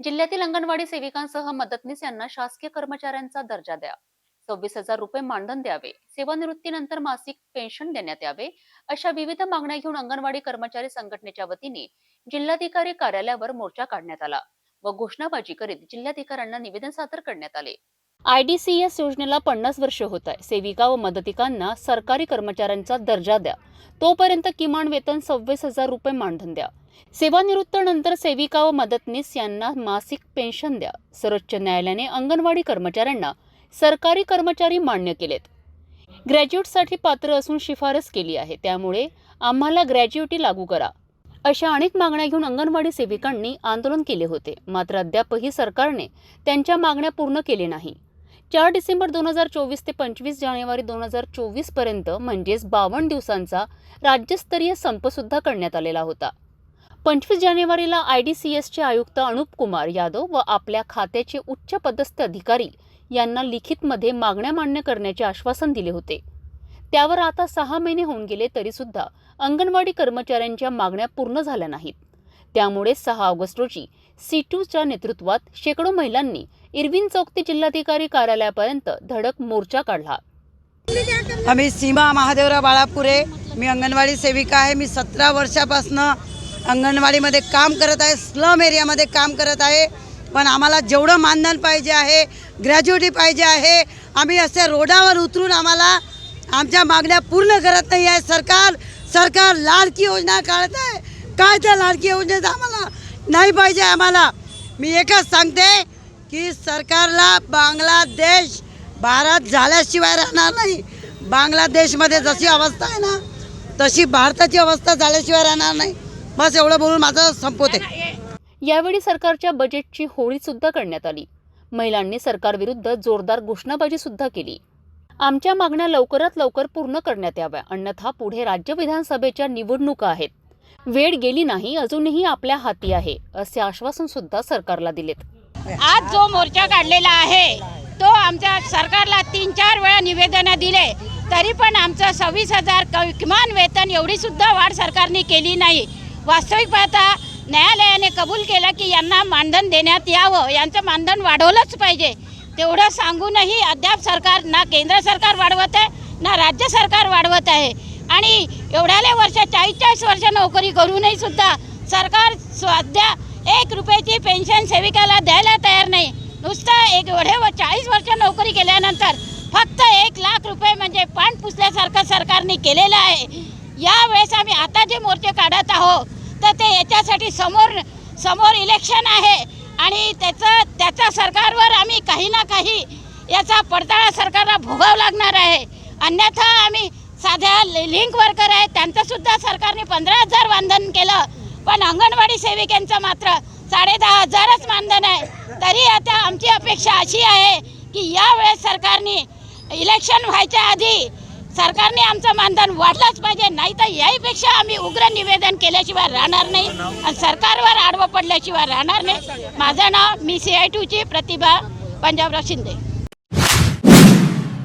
जिल्ह्यातील अंगणवाडी सेविकांसह मदतनीस यांना शासकीय कर्मचाऱ्यांचा दर्जा द्या. सव्वीस हजार रुपये मानधन द्यावे. सेवानिवृत्तीनंतर मासिक पेन्शन देण्यात यावे अशा विविध मागण्या घेऊन अंगणवाडी कर्मचारी संघटनेच्या वतीने जिल्हाधिकारी कार्यालयावर मोर्चा काढण्यात आला व घोषणाबाजी करीत जिल्हाधिकाऱ्यांना निवेदन सादर करण्यात आले. आय डी सी एस योजनेला पन्नास वर्ष होत आहे. सेविका व मदतिकांना सरकारी कर्मचाऱ्यांचा दर्जा द्या. तोपर्यंत किमान वेतन सव्वीस हजार रुपये मानधन द्या. सेवानिवृत्तनंतर सेविका व मदतनीस यांना मासिक पेन्शन द्या. सर्वोच्च न्यायालयाने अंगणवाडी कर्मचाऱ्यांना सरकारी कर्मचारी मान्य केलेत. ग्रॅज्युएटसाठी पात्र असून शिफारस केली आहे. त्यामुळे आम्हाला ग्रॅज्युएटी लागू करा. अशा अनेक मागण्या घेऊन अंगणवाडी सेविकांनी आंदोलन केले होते. मात्र अद्यापही सरकारने त्यांच्या मागण्या पूर्ण केले नाही चार डिसेंबर दोन हजार चोवीस ते पंचवीस जानेवारी दोन हजार चोवीसपर्यंत म्हणजेच बावन्न दिवसांचा राज्यस्तरीय संपसुद्धा करण्यात आलेला होता. पंचवीस जानेवारीला आय डी सी एसचे आयुक्त अनुप कुमार यादव व आपल्या खात्याचे उच्च पदस्थ अधिकारी यांना लिखितमध्ये मागण्या मान्य करण्याचे आश्वासन दिले होते. त्यावर आता सहा महिने होऊन गेले तरीसुद्धा अंगणवाडी कर्मचाऱ्यांच्या मागण्या पूर्ण झाल्या नाहीत. त्यामुळे सहा ऑगस्ट रोजी सीटूच्या नेतृत्वात शेकडो महिलांनी इरविन चौक ते जिल्हाधिकारी कार्यालयापर्यंत धडक मोर्चा काढला. आम्ही सीमा महादेवराव बाळापुरे मी अंगणवाडी सेविका आहे मी सतरा वर्षापासनं अंगणवाडीमध्ये काम करत आहे स्लम एरियामध्ये काम करत आहे. पण आम्हाला जेवढं मानधन पाहिजे आहे ग्रॅज्युएटी पाहिजे आहे आम्ही असे रोडावर उतरून आम्हाला आमच्या मागण्या पूर्ण करत नाही आहे. सरकार सरकार लाडकी योजना काढत आहे. काय त्या लाडकी योजनेत आम्हाला नाही पाहिजे आम्हाला? मी एकच सांगते की सरकारला बांगलादेश भारत झाल्याशिवाय राहणार नाही. बांगलादेशमध्ये जशी अवस्था आहे ना तशी भारताची अवस्था झाल्याशिवाय राहणार नाही. बस एवढं बोलून माझं संपवते. यावेळी सरकारच्या बजेटची होळी सुद्धा करण्यात आली. महिलांनी सरकारविरुद्ध जोरदार घोषणाबाजी सुद्धा केली. आमच्या मागण्या लवकरात लवकर पूर्ण करण्यात याव्या अन्यथा पुढे राज्य विधानसभेच्या निवडणुका आहेत. वेळ गेली नाही अजूनही आपल्या हाती आहे असे आश्वासन सुद्धा सरकारला दिलेत. आज जो मोर्चा काढलेला आहे तो आमच्या सरकारला तीन चार वेळा निवेदन दिले तरी पण आमचं सव्वीस हजार क- किमान वेतन एवढी सुद्धा वाढ सरकारने केली नाही. वास्तविक पाहता न्यायालयाने कबूल केलं की यांना मानधन देण्यात यावं यांचं मानधन वाढवलंच पाहिजे. तेवढं सांगूनही अद्याप सरकार ना केंद्र सरकार वाढवत आहे ना राज्य सरकार वाढवत आहे. आणि एवढ्याले वर्ष चाळीस चाळीस वर्ष नोकरी करूनही सुद्धा सरकार सध्या एक रुपयाची पेन्शन सेविकाला द्यायला तयार नाही. नुसतं एक एवढे व चाळीस वर्ष नोकरी केल्यानंतर फक्त एक लाख रुपये म्हणजे पान पुसल्यासारखं सरकारने केलेलं आहे. यावेळेस आम्ही आता जे मोर्चे काढत आहोत तर ते याच्यासाठी समोर समोर इलेक्शन आहे. आणि त्याचं त्याचा सरकारवर आम्ही काही ना काही याचा पडताळा सरकारला भोगावं लागणार आहे. अन्यथा आम्ही साध्या लिंक वर्कर आहेत त्यांचं सुद्धा सरकारने पंधरा हजार मानधन केलं. पण अंगणवाडी सेविकांचं मात्र साडे दहा हजारच मानधन आहे. तरी आता आमची अपेक्षा अशी आहे की यावेळेस सरकारने इलेक्शन व्हायच्या आधी सरकारने आमचं मानधन वाढलंच पाहिजे. नाही तर याहीपेक्षा आम्ही उग्र निवेदन केल्याशिवाय राहणार नाही आणि सरकारवर आडवं पडल्याशिवाय राहणार नाही. माझं नाव मी सी आय टूची प्रतिभा पंजाबराव शिंदे.